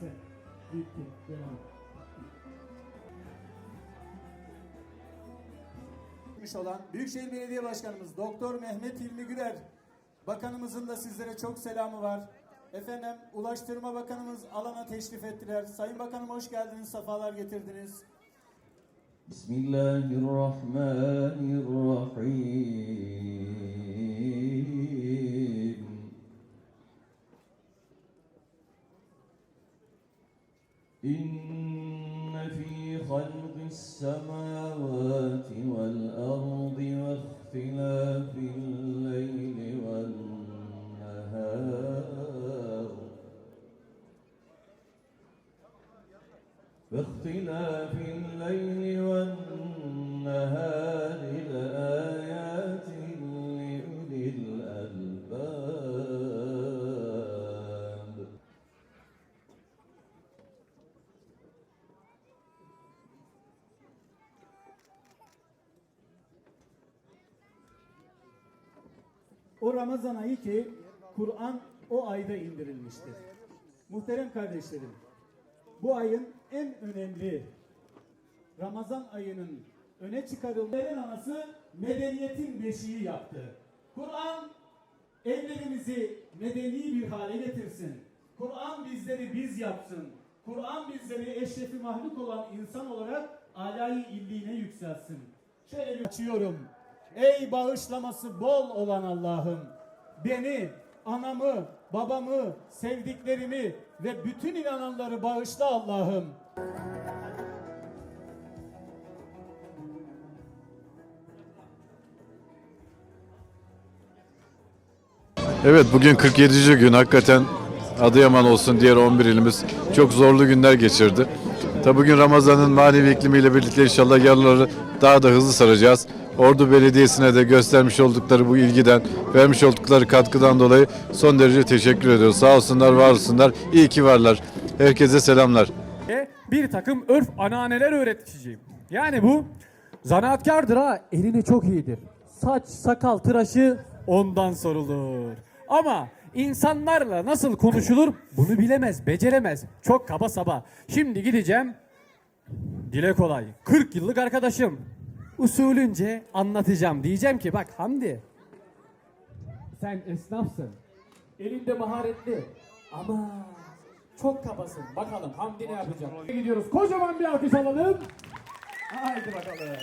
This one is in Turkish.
Bitti. Bitti. Devam. olan Büyükşehir Belediye Başkanımız Doktor Mehmet Hilmi Güler Bakanımızın da sizlere çok selamı var. Efendim Ulaştırma Bakanımız alana teşrif ettiler. Sayın Bakanım hoş geldiniz, sefalar getirdiniz. Bismillahirrahmanirrahim. إن في خلق السماوات والأرض واختلاف الليل والنهار. واختلاف الليل والنهار. O Ramazan ayı ki Kur'an o ayda indirilmiştir. Muhterem kardeşlerim, bu ayın en önemli Ramazan ayının öne çıkarılmayan anası medeniyetin beşiği yaptı. Kur'an evlerimizi medeni bir hale getirsin. Kur'an bizleri biz yapsın. Kur'an bizleri eşrefi mahluk olan insan olarak alayı illiğine yükselsin. Şöyle bir açıyorum. Ey bağışlaması bol olan Allah'ım beni, anamı, babamı, sevdiklerimi ve bütün inananları bağışla Allah'ım. Evet bugün 47. gün hakikaten Adıyaman olsun diğer 11 ilimiz çok zorlu günler geçirdi. Tabi bugün Ramazan'ın manevi iklimiyle birlikte inşallah yarıları daha da hızlı saracağız. Ordu Belediyesi'ne de göstermiş oldukları bu ilgiden, vermiş oldukları katkıdan dolayı son derece teşekkür ediyoruz. Sağ olsunlar, var olsunlar. İyi ki varlar. Herkese selamlar. bir takım örf ananeler öğreteceğim. Yani bu zanaatkardır ha. Elini çok iyidir. Saç, sakal, tıraşı ondan sorulur. Ama insanlarla nasıl konuşulur bunu bilemez, beceremez. Çok kaba saba. Şimdi gideceğim. Dile kolay. 40 yıllık arkadaşım. Usulünce anlatacağım. Diyeceğim ki bak Hamdi. Sen esnafsın. Elinde maharetli. Ama çok kabasın. Bakalım Hamdi ne yapacak? Gidiyoruz. Kocaman bir alkış alalım. Haydi bakalım.